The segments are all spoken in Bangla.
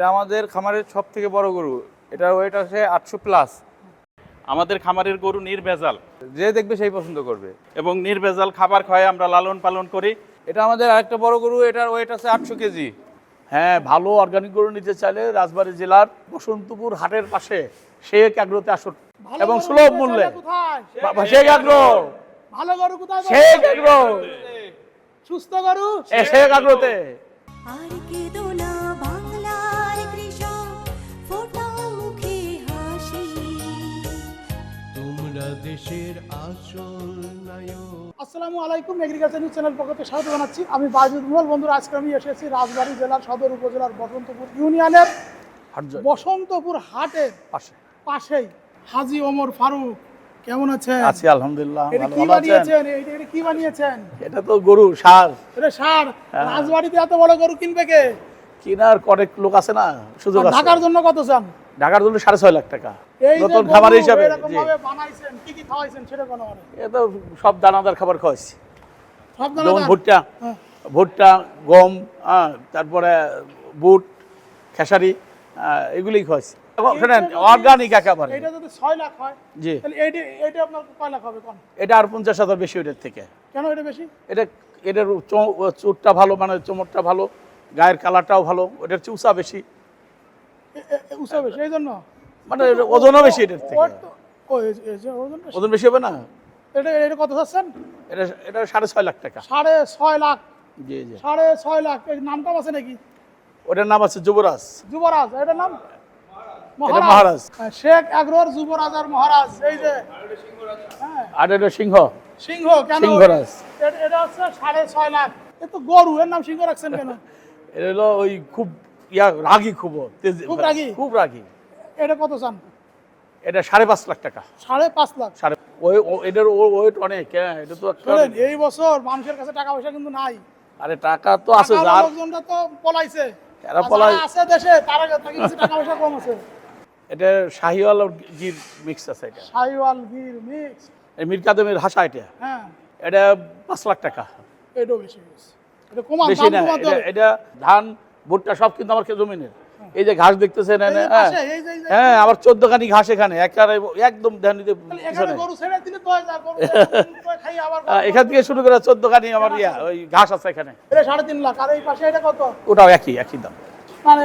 এটা আমাদের খামারের সব থেকে বড় গরু। এটার ওয়েট আছে আটশো প্লাস আমাদের খামারের গরু নির্ভেজাল। যে দেখবে সেই পছন্দ করবে। এবং নির্ভেজাল খাবার খাওয়াই আমরা লালন পালন করি। এটা আমাদের আরেকটা বড় গরু এটার ওয়েট আছে আটশো কেজি। হ্যাঁ ভালো অর্গানিক গরু নিতে চাইলে রাজবাড়ী জেলার বসন্তপুর হাটের পাশে শেখ আগ্রোতে আসুন। এবং সুলভ মূল্যে। শেখ আগ্রো। ভালো গরু কোথায় শেখ আগ্রো। সুস্থ গরু? শেখ আগ্রোতে। আর কেঁদো দেশের আসল নায়ক। আসসালামু আলাইকুম এগ্রিকালচার নিউজ চ্যানেল পক্ষে স্বাগত জানাচ্ছি। আমি বাজিদ মহল বন্ধুরা আজকে আমি এসেছি রাজবাড়ী জেলার সদর উপজেলার বসন্তপুর ইউনিয়নের বসন্তপুর হাটের পাশে। পাশেই হাজি ওমর ফারুক। কেমন আছেন? আছি আলহামদুলিল্লাহ। এটা কি বানিয়েছেন? এটা এটা কি বানিয়েছেন? এটা তো গরু সার। এটা সার? হ্যাঁ। রাজবাড়িতে এত বড় গরু কিনবে কে? কিনার অনেক লোক আছে না সুযোগ আছে। ঢাকার জন্য কত চান? ঢাকার জন্য সাড়ে ছয় লাখ টাকা। নতুন খাবার হিসাবে সব দানাদার খাবার খাওয়াইছি। যেমন ভুট্টা হ্যাঁ। ভুট্টা গম হ্যাঁ, তারপরে বুট খেসারি আহ, এগুলোই খাওয়াইছি। শোনেন অর্গানিক একেবারে। এটা যদি ছয় লাখ হয় জি। তাহলে এইটা এইটা আপনার কয় লাখ হবে কোন? এটা আর পঞ্চাশ হাজার বেশি ওটার থেকে। কেন এটা বেশি? এটা এটার চুটটা ভালো মানে চমটটা ভালো গায়ের কালারটাও ভালো ওটার চুষা বেশি এই জন্য? মানে এটার ওজনও বেশি এটার থেকে। ওজন বেশি। হবে না? এটা এটা কত চাচ্ছেন? এটা এটা সাড়ে ছয় লাখ টাকা। সাড়ে ছয় লাখ। জি জি। সাড়ে ছয় লাখ। আছে নাকি? ওটার নাম আছে যুবরাজ। যুবরাজ এটার নাম? মহারাজ। হ্যাঁ, শেখ আগ্রোর যুবরাজ আর মহারাজ এই যে। হ্যাঁ। আর এটা সিংহ। সিংহ কেন? সিংহরাজ। এটা- হচ্ছে সাড়ে ছয় লাখ। এ তো গরু এর নাম সিংহ রাখছেন কেন? এটা হলো ওই খুব ইয়া রাগি খুব খুব রাগী? খুব রাগি। এটা কত চান এটা সাড়ে পাঁচ লাখ টাকা। সাড়ে পাঁচ লাখ। সাড়ে ওই এটার ওয়েট অনেক হ্যাঁ এটা তো শোনেন এই বছর মানুষের কাছে টাকা পয়সা কিন্তু নাই। আরে টাকা তো আছে যার লোকজনটা তো পলাইছে। এরা পলাই- আছে দেশে তারা কাছে টাকা পয়সা কম আছে। এটা শাহিওয়াল আর গির মিক্স আছে এটা। সাইওয়াল গির মিক্স এই মীর কাদেমের হাসা এটা। হ্যাঁ। এটা পাঁচ লাখ টাকা। এটাও বেশি এটা কমান বেশি না। এটা ধান ভুট্টা সব কিন্তু আমার জমিনের। এই যে ঘাস দেখতেছেন হ্যাঁ হ্যাঁ আবার চোদ্দ খানি ঘাস এখানে একদম ধ্যান দিতে তাহলে এখানে তো থেকে শুরু করে চোদ্দ খানি আমার ইয়া ওই ঘাস আছে এখানে। সাড়ে তিন লাখ আর এই পাশে এটা কত? ওটাও একই একই দাম।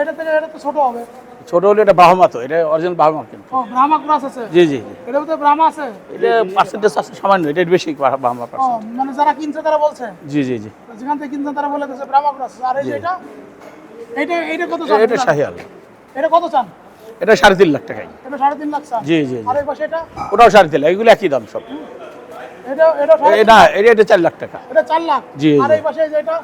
এটা এটা তো ছোট হবে। ছোট হলে এটা বাহমা তো এটা অরিজিনাল বাহমা কিন্তু। ব্রাহ্মা ক্রস আছে? জি জি এটার ভিতরে ব্রাহ্মা আছে? এটা পার্সেন্টেজ আছে সামান্য এটা বেশি পার্সেন্ট মানে যারা কিনছে তারা বলছে? জি জি জি। যেখান থেকে কিনছে তারা বলে দিচ্ছে ব্রাহ্মা ক্রস আর এই যে এটা? এটা এটা কত চান? এটা শাহিয়াল। এটা কত চান? এটা সাড়ে তিন লাখ টাকাই এটা সাড়ে তিন লাখ চান? জি, জি। আর এই পাশে এটা? ওটাও সাড়ে তিন লাখ এগুলো একই দাম সব। এটা এটা এটা এটা চার লাখ টাকা। এটা চার লাখ? জি, আর এই পাশে যে এটা?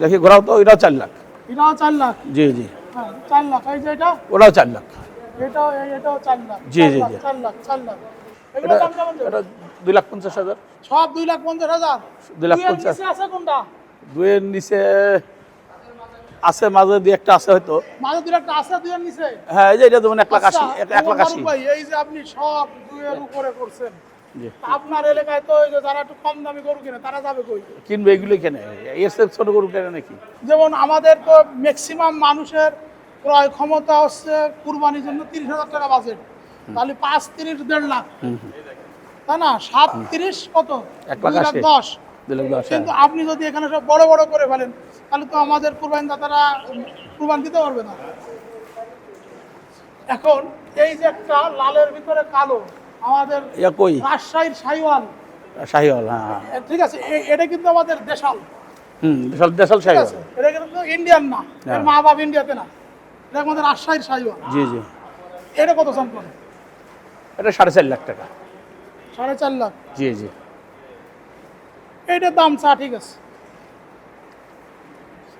দেখি ঘোরাও তো এটাও চার লাখ। এটাও চার লাখ? জি জি। হ্যাঁ চার লাখ। এই যে এটা? ওটাও চার লাখ। এটাও এটাও চার লাখ। জি, জি, জি। চার লাখ চার লাখ। এটা? দুই লাখ পঞ্চাশ হাজার। সব দুই লাখ পঞ্চাশ হাজার? দুই লাখ পঞ্চাশ। আছে কোনটা? দুয়ের নিচে আছে মাঝে দুই একটা আছে হয়তো। মাঝে দুই লাখটা আছে দুইয়ের নিচে হ্যাঁ এই যে এটা যেমন এক লাখ আশি আচ্ছা, এক লাখ আশি। ভাই, এই যে আপনি সব দুইয়ের উপরে করছেন। আপনার এলাকায় তো ওই যে যারা একটু কম দামি গরু কিনে তারা যাবে কই? কিনবে এগুলো কেনে? ছোট গরু কেনে নাকি? যেমন আমাদের তো ম্যাক্সিমাম মানুষের ক্রয় ক্ষমতা হচ্ছে কুরবানির জন্য তিরিশ হাজার টাকা বাজেট তাহলে পাঁচ তিরিশ দেড় লাখ। তাই না? সাত তিরিশ কত? এক দুই দুই লাখ দশ। কিন্তু হ্যাঁ। আপনি যদি এখানে সব বড় বড় করে ফেলেন তাহলে তো আমাদের কুরবানি দাতারা কুরবান দিতে পারবে না। এখন এই যে একটা লালের ভিতরে কালো আমাদের রাজশাহীর সাইওয়াল শাহিওয়াল হ্যাঁ হ্যাঁ। ঠিক আছে এটা কিন্তু আমাদের দেশাল। হুম দেশাল দেশাল শাহিওয়াল। এটা কিন্তু ইন্ডিয়ান না এর হ্যাঁ। মা বাপ ইন্ডিয়াতে না এটা আমাদের রাজশাহীর সাইওয়াল জি জি। এটা কত চান এটা সাড়ে চার লাখ টাকা। সাড়ে চার লাখ। জি জি। এইটার দাম চা ঠিক আছে।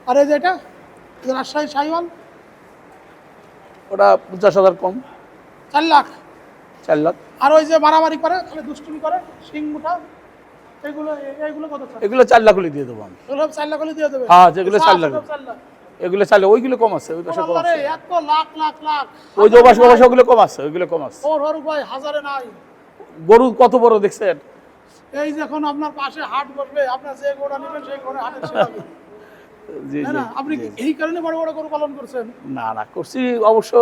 আর এই যে এটা রাজশাহী সাইওয়াল ওটা পঞ্চাশ হাজার কম। চার লাখ। চার লাখ। আর ওই যে মারামারি করে খালি দুষ্টুমি করে সিং মুঠা এগুলো এ- এইগুলো কত এগুলো চার লাখ হলে দিয়ে দেবো আমি। এগুলো সব চার লাখ হলে দিয়ে দেবে? হ্যাঁ, যেগুলো চার লাখ। চার লাখ। এগুলো ওইগুলো কম আছে ওই পাশে কম আছে। এত লাখ লাখ লাখ। ওই যে ওপাশে ওপাশে ওগুলো কম আছে ওইগুলো কম আছে। ওর হাজারে নাই। গরু কত বড় দেখছেন? এই যখন আপনার পাশে হাট বসবে আপনার যে গোড়া নেবেন সেই গোড়া হাটের সেরাবে জি জি না? আপনি। এই কারণে বড় বড় গরু পালন করছেন? না না করছি অবশ্য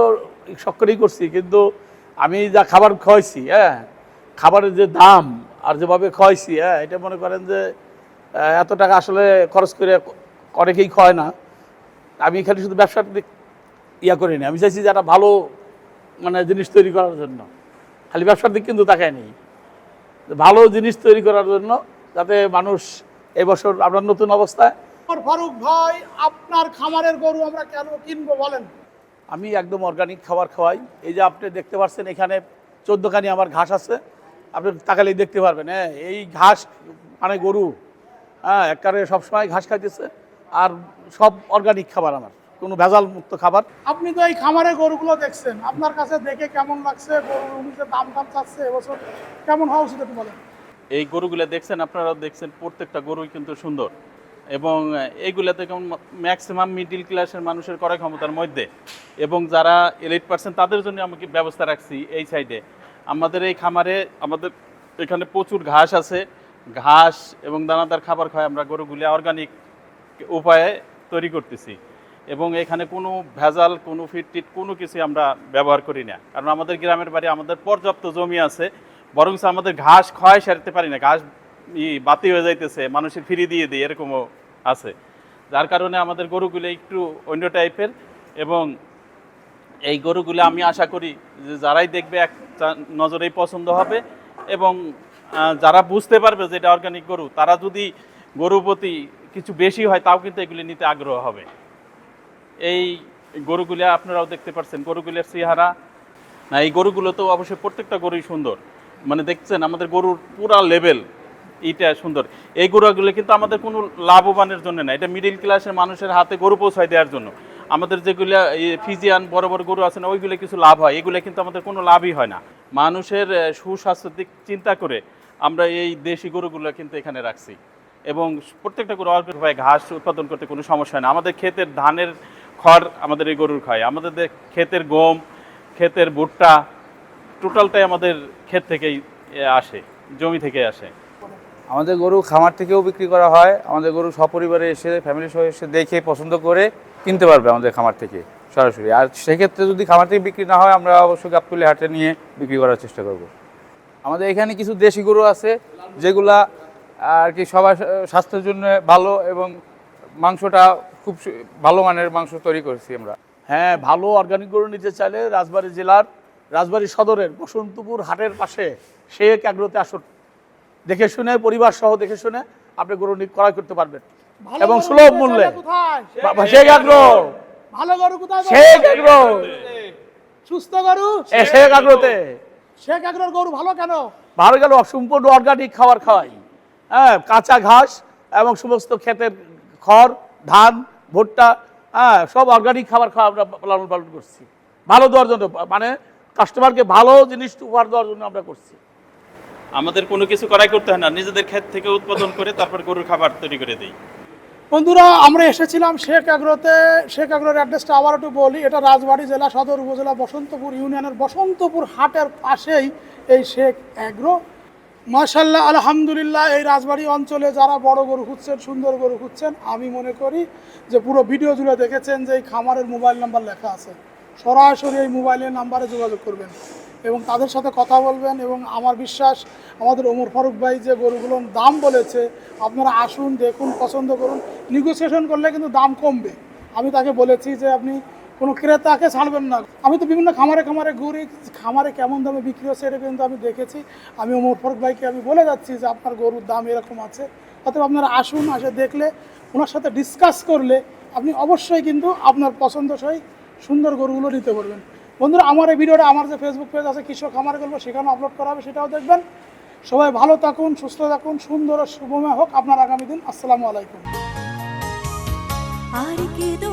শখ করেই করছি কিন্তু আমি যা খাবার খাওয়াইছি হ্যাঁ খাবারের যে দাম আর যেভাবে খাওয়াইছি হ্যাঁ এটা মনে করেন যে এত টাকা আসলে খরচ করে অনেকেই খাওয়ায় না। আমি খালি শুধু ব্যবসার দিক ইয়া করিনি আমি চাইছি যে একটা ভালো মানে জিনিস তৈরি করার জন্য। খালি ব্যবসার দিক কিন্তু তাকায় নেই ভালো জিনিস তৈরি করার জন্য যাতে মানুষ এবছর আপনার নতুন অবস্থায় আর ফারুক ভাই আপনার খামারের গরু আমরা কেন কিনবো বলেন? আমি একদম অর্গানিক খাবার খাওয়াই। এই যে আপনি দেখতে পাচ্ছেন এখানে চোদ্দখানি আমার ঘাস আছে। আপনি তাকালেই দেখতে পারবেন হ্যাঁ এই ঘাস মানে গরু হ্যাঁ একবারে সবসময় ঘাস খাইতেছে। আর সব অর্গানিক খাবার আমার। কোনো ভেজাল মুক্ত খাবার? আপনি তো এই খামারে গরুগুলো দেখছেন। আপনার কাছে দেখে কেমন লাগছে? গরুর অনুযায়ী দাম দাম চাচ্ছে এবছর কেমন হওয়া উচিত একটু বলেন। এই গরুগুলো দেখছেন আপনারা দেখছেন প্রত্যেকটা গরুই কিন্তু সুন্দর। এবং এইগুলাতে কেমন ম্যাক্সিমাম মিডিল ক্লাসের মানুষের করার ক্ষমতার মধ্যে। এবং যারা এলিট পার্সেন্ট তাদের জন্য আমি কি ব্যবস্থা রাখছি এই সাইডে আমাদের এই খামারে আমাদের এখানে প্রচুর ঘাস আছে। ঘাস এবং দানাদার খাবার খায় আমরা গরুগুলি অর্গানিক উপায়ে তৈরি করতেছি। এবং এখানে কোনো ভেজাল, কোনো ফিট টিট, কোনো কিছু আমরা ব্যবহার করি না। কারণ আমাদের গ্রামের বাড়ি, আমাদের পর্যাপ্ত জমি আছে বরং আমাদের ঘাস ক্ষয় সারতে পারি না। ঘাস ই বাতি হয়ে যাইতেছে, মানুষের ফিরি দিয়ে দিই এরকমও আছে। যার কারণে আমাদের গরুগুলো একটু অন্য টাইপের এবং এই গরুগুলো আমি আশা করি যে যারাই দেখবে এক নজরেই পছন্দ হবে এবং যারা বুঝতে পারবে যে এটা অর্গানিক গরু, তারা যদি গরু প্রতি কিছু বেশি হয়, তাও কিন্তু এগুলি নিতে আগ্রহ হবে। এই গরুগুলো আপনারাও দেখতে পাচ্ছেন গরুগুলোর চেহারা। না এই গরুগুলো তো অবশ্যই প্রত্যেকটা গরুই সুন্দর। মানে দেখছেন আমাদের গরুর পুরা লেভেল এইটা সুন্দর। এই গরুগুলো কিন্তু আমাদের কোনো লাভবানের জন্য না এটা মিডিল ক্লাসের মানুষের হাতে গরু পৌঁছায় দেওয়ার জন্য। আমাদের যেগুলো ফিজিয়ান বড় বড় গরু আছে না ওইগুলো কিছু লাভ হয় এগুলো কিন্তু আমাদের কোনো লাভই হয় না। মানুষের আহ, সুস্বাস্থ্যের দিক চিন্তা করে আমরা এই দেশি গরুগুলো কিন্তু এখানে রাখছি। এবং প্রত্যেকটা গরু অল্প ভাবে ঘাস উৎপাদন করতে কোনো সমস্যা হয় না। আমাদের ক্ষেতের ধানের খড় আমাদের এই গরুর খায়। আমাদের ক্ষেতের গম, ক্ষেতের ভুট্টা, টোটালটাই আমাদের ক্ষেত থেকেই আসে, জমি থেকে আসে। আমাদের গরু খামার থেকেও বিক্রি করা হয়। আমাদের গরু সপরিবারে এসে ফ্যামিলি সহ এসে দেখে, পছন্দ করে কিনতে পারবে আমাদের খামার থেকে, সরাসরি। আর সেক্ষেত্রে যদি খামার থেকে বিক্রি না হয়, আমরা অবশ্যই গাবতলি হাটে নিয়ে বিক্রি করার চেষ্টা করব। আমাদের এখানে কিছু দেশি গরু আছে, যেগুলা আর কি সবার স্বাস্থ্যের জন্য ভালো এবং মাংসটা খুব ভালো মানের মাংস তৈরি করেছি আমরা। হ্যাঁ ভালো অর্গানিক গরু নিতে চাইলে রাজবাড়ী জেলার রাজবাড়ী সদরের বসন্তপুর হাটের পাশে শেখ অ্যাগ্রোতে আসুন। দেখে শুনে পরিবার সহ দেখে শুনে আপনি গরু নি- ক্রয় করতে পারবেন। ভালো এবং সুলভ মূল্যে। শেখ অ্যাগ্রো ভালো গরু কোথায় শেখ অ্যাগ্রো সুস্থ গরু? শেখ শেখ গরু ভালো কেন? ভালো গেল সম্পূর্ণ অর্গানিক খাবার খাওয়াই। হ্যাঁ কাঁচা ঘাস এবং সমস্ত ক্ষেতের খড় ধান ভুট্টা হ্যাঁ সব অর্গানিক খাবার খাওয়া আমরা লালন পালন করছি। ভালো দেওয়ার জন্য মানে কাস্টমারকে ভালো জিনিস উপহার দেওয়ার জন্য আমরা করছি। আমাদের কোনো কিছু করাই করতে হয় না নিজেদের ক্ষেত থেকে উৎপাদন করে তারপর গরুর খাবার তৈরি করে দিই। বন্ধুরা আমরা এসেছিলাম শেখ আগ্রোতে। শেখ আগ্রোর অ্যাড্রেসটা আবার একটু বলি এটা রাজবাড়ি জেলা সদর উপজেলা বসন্তপুর ইউনিয়নের বসন্তপুর হাটের পাশেই এই শেখ অ্যাগ্রো মাশাল্লাহ, আলহামদুলিল্লাহ, এই রাজবাড়ি অঞ্চলে যারা বড় গরু খুঁজছেন, সুন্দর গরু খুঁজছেন, আমি মনে করি যে পুরো ভিডিও জুড়ে দেখেছেন যে এই খামারের মোবাইল নাম্বার লেখা আছে। সরাসরি এই মোবাইলের নাম্বারে যোগাযোগ করবেন এবং তাদের সাথে কথা বলবেন এবং আমার বিশ্বাস আমাদের ওমর ফারুক ভাই যে গরুগুলোর দাম বলেছে, আপনারা আসুন, দেখুন, পছন্দ করুন। নেগোসিয়েশন করলে কিন্তু দাম কমবে। আমি তাকে বলেছি যে আপনি কোনো ক্রেতাকে ছাড়বেন না। আমি তো বিভিন্ন খামারে খামারে ঘুরি, খামারে কেমন দামে বিক্রি হচ্ছে এটা কিন্তু আমি দেখেছি। আমি ওমর ফারুক ভাইকে আমি বলে যাচ্ছি যে আপনার গরুর দাম এরকম আছে। অতএব আপনারা আসুন, আসে দেখলে, ওনার সাথে ডিসকাস করলে আপনি অবশ্যই কিন্তু আপনার পছন্দসই সুন্দর গরুগুলো নিতে পারবেন। বন্ধুরা, আমার এই ভিডিওটা, আমার যে ফেসবুক পেজ আছে, কৃষক খামার গল্প সেখানে আপলোড করা হবে, সেটাও দেখবেন। সবাই ভালো থাকুন, সুস্থ থাকুন, সুন্দর ও শুভময় হোক। আপনার আগামী দিন, আসসালামু আলাইকুম। আর কেঁদো